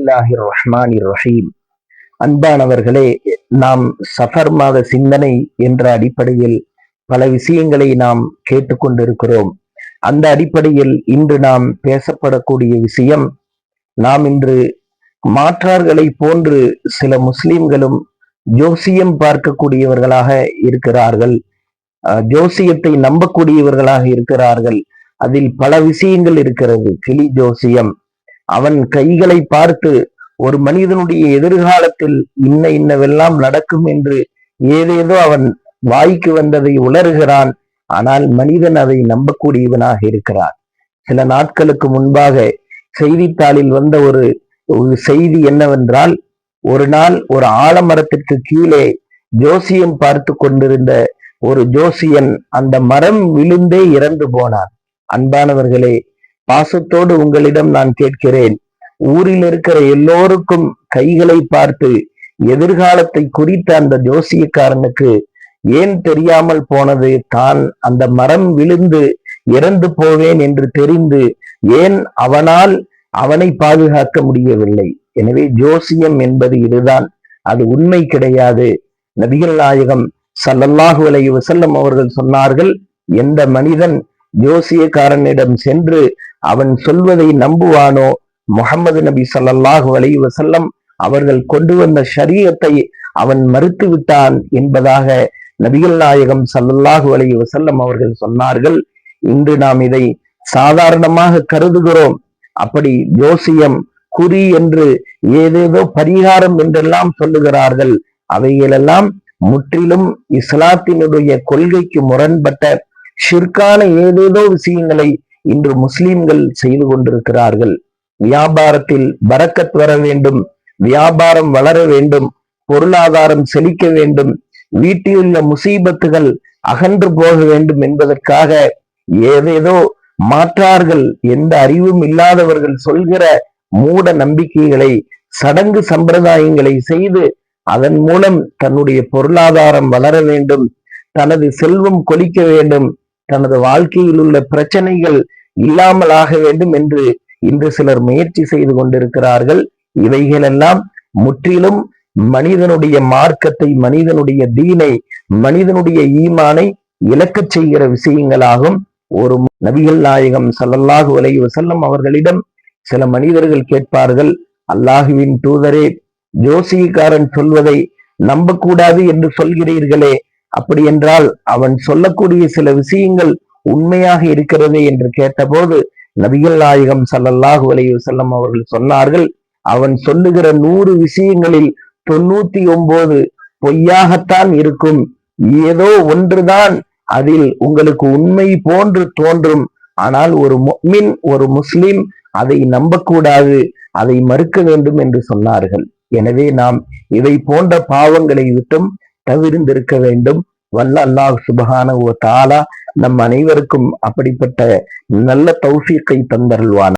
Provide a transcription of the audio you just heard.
பிஸ்மில்லாஹி ரஹ்மான் ரஹீம் அன்பானவர்களே நாம் சஃபர் மாத சிந்தனை என்ற அடிப்படையில் பல விஷயங்களை நாம் கேட்டுக்கொண்டிருக்கிறோம் அந்த அடிப்படையில் இன்று நாம் பேசப்படக்கூடிய விஷயம் நாம் இன்று மாற்றார்களை போன்று சில முஸ்லிம்களும் ஜோசியம் பார்க்கக்கூடியவர்களாக இருக்கிறார்கள். ஜோசியத்தை நம்பக்கூடியவர்களாக இருக்கிறார்கள். அதில் பல விஷயங்கள் இருக்கிறது. கிளி ஜோசியம் அவன் கைகளை பார்த்து ஒரு மனிதனுடைய எதிர்காலத்தில் இன்ன இன்னவெல்லாம் நடக்கும் என்று ஏதேதோ அவன் வாய்க்கு வந்ததை உணர்கிறான். ஆனால் மனிதன் அதை நம்பக்கூடியவனாக இருக்கிறான். சில நாட்களுக்கு முன்பாக செய்தித்தாளில் வந்த ஒரு ஒரு செய்தி என்னவென்றால் ஒரு நாள் ஒரு ஆலமரத்திற்கு கீழே ஜோசியம் பார்த்து கொண்டிருந்த ஒரு ஜோசியன் அந்த மரம் விழுந்தே இறந்து போனான். அன்பானவர்களே பாசத்தோடு உங்களிடம் நான் கேட்கிறேன். ஊரில் இருக்கிற எல்லோருக்கும் கைகளை பார்த்து எதிர்காலத்தை குறித்த அந்த ஜோசியக்காரனுக்கு ஏன் தெரியாமல் போனது? தான் அந்த மரம் விழுந்து இறந்து போவேன் என்று தெரிந்து ஏன் அவனால் அவனை பாதுகாக்க முடியவில்லை? எனவே ஜோசியம் என்பது இதுதான். அது உண்மை கிடையாது. நபிகள் நாயகம் சல்லல்லாஹு அலைய வசல்லம் அவர்கள் சொன்னார்கள் எந்த மனிதன் ஜோசியக்காரனிடம் சென்று அவன் சொல்வதை நம்புவானோ? முகமது நபி சல்லாஹூ அலி வசல்லம் அவர்கள் கொண்டு வந்த சரீரத்தை அவன் மறுத்து விட்டான் என்பதாக நபிகள் நாயகம் சல்லல்லாஹு அலி வசல்லம் அவர்கள் சொன்னார்கள். இன்று நாம் இதை சாதாரணமாக கருதுகிறோம். அப்படி ஜோசியம் குறி என்று ஏதேதோ பரிகாரம் என்றெல்லாம் சொல்லுகிறார்கள். அவைகளெல்லாம் முற்றிலும் இஸ்லாத்தினுடைய கொள்கைக்கு முரண்பட்ட ஷிர்கான ஏதேதோ விஷயங்களை இன்று முஸ்லிம்கள் செய்து கொண்டிருக்கிறார்கள். வியாபாரத்தில் பறக்கத் வர வேண்டும் வியாபாரம் வளர வேண்டும் பொருளாதாரம் செழிக்க வேண்டும் வீட்டிலுள்ள முசீபத்துகள் அகன்று போக வேண்டும் என்பதற்காக ஏதேதோ மாற்றார்கள் எந்த அறிவும் இல்லாதவர்கள் சொல்கிற மூட நம்பிக்கைகளை சடங்கு சம்பிரதாயங்களை செய்து அதன் மூலம் தன்னுடைய பொருளாதாரம் வளர வேண்டும் தனது செல்வம் கொலிக்க வேண்டும் தனது வாழ்க்கையில் உள்ள பிரச்சனைகள் இல்லாமல் ஆக வேண்டும் என்று இன்று சிலர் முயற்சி செய்து கொண்டிருக்கிறார்கள். இவைகளெல்லாம் முற்றிலும் மனிதனுடைய மார்க்கத்தை மனிதனுடைய தீனை மனிதனுடைய ஈமானை இழக்கச் செய்கிற விஷயங்களாகும். ஒரு நபிகள் நாயகம் சல்லல்லாஹு அலைய வசல்லம் அவர்களிடம் சில மனிதர்கள் கேட்பார்கள் அல்லாஹுவின் தூதரே ஜோசியக்காரன் சொல்வதை நம்பக்கூடாது என்று சொல்கிறீர்களே அப்படி என்றால் அவன் சொல்லக்கூடிய சில விஷயங்கள் உண்மையாக இருக்கிறது என்று கேட்டபோது நபிகள் நாயகம் சல்லல்லாஹு அலைய செல்லம் அவர்கள் சொன்னார்கள் அவன் சொல்லுகிற நூறு விஷயங்களில் தொண்ணூத்தி ஒன்பது பொய்யாகத்தான் இருக்கும். ஏதோ ஒன்றுதான் அதில் உங்களுக்கு உண்மை போன்று தோன்றும். ஆனால் ஒரு மின் ஒரு முஸ்லிம் அதை நம்பக்கூடாது அதை மறுக்க வேண்டும் என்று சொன்னார்கள். எனவே நாம் இதை போன்ற பாவங்களை விட்டும் தவிர்ந்திருக்க வேண்டும். வல்ல அல்லாஹ் சுபகான ஓ தாலா நம் அனைவருக்கும் அப்படிப்பட்ட நல்ல தௌசியத்தை தந்தருள்வான்